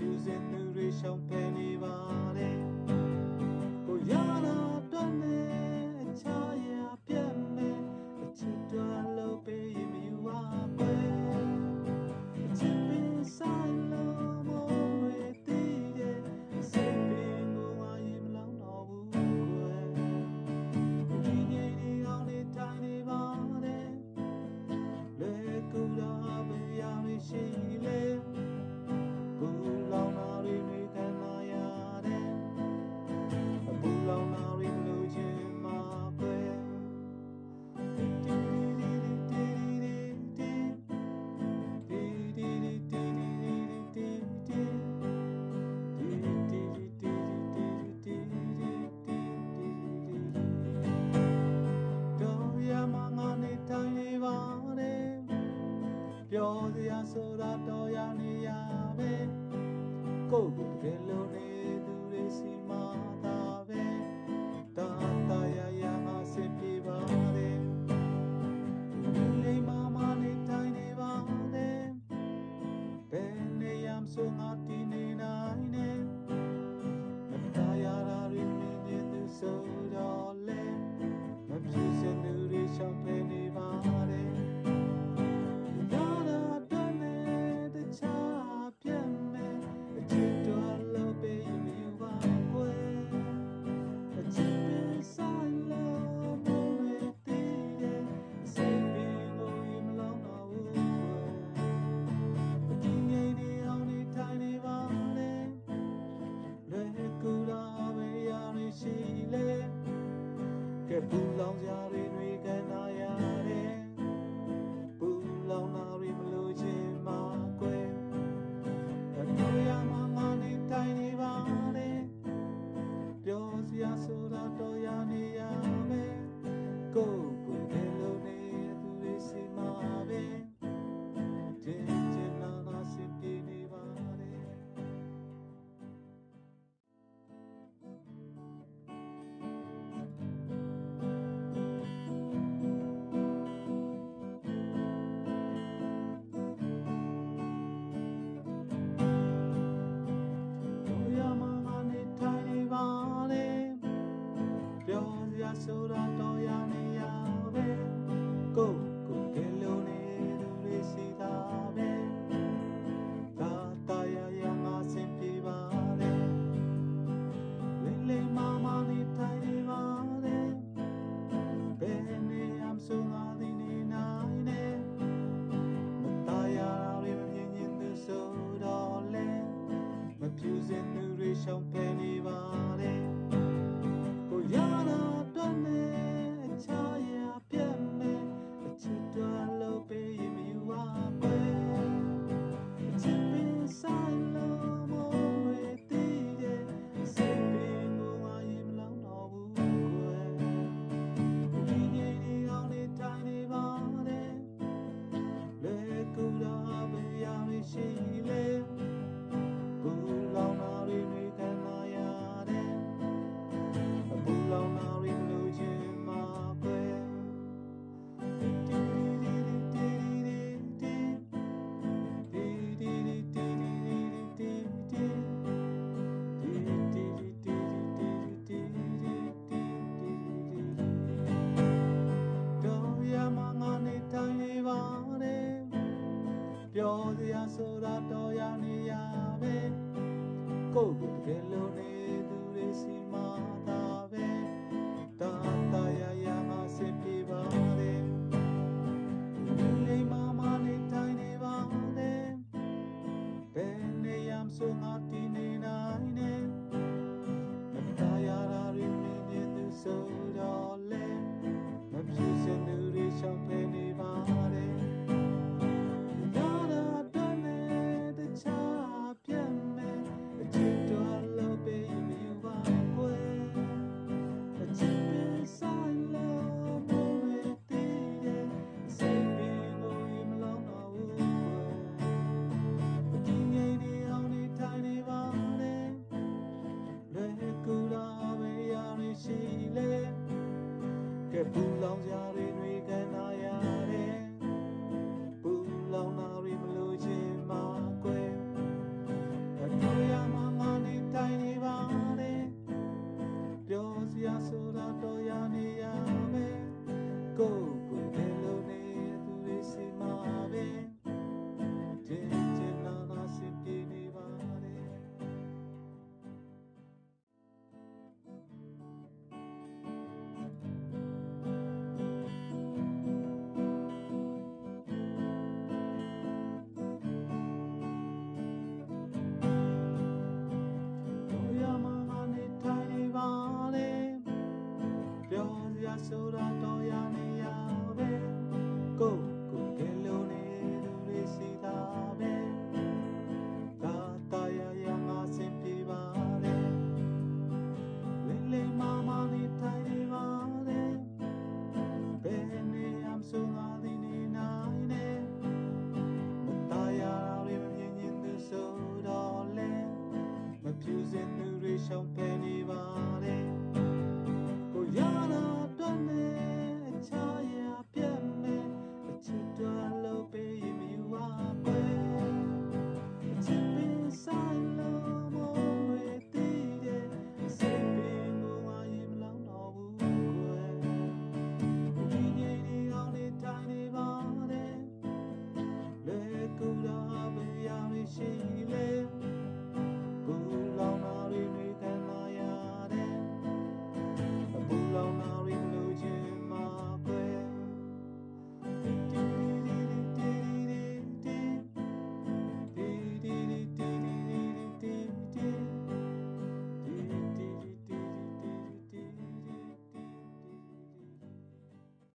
ကျူးစင်သူတွေရှောင်ပယ်နေပါ ပြောစရာဆိုတာတော့ရနေရပဲကိုယ်ကိုယ်တကယ်လုံးနေသူတွေစီမှာ တော်ရနေရပဲကို တော်စရာဆိုတာတော်ရနေရပဲကိုယ့်ကိုယ်တကယ်လို့နေ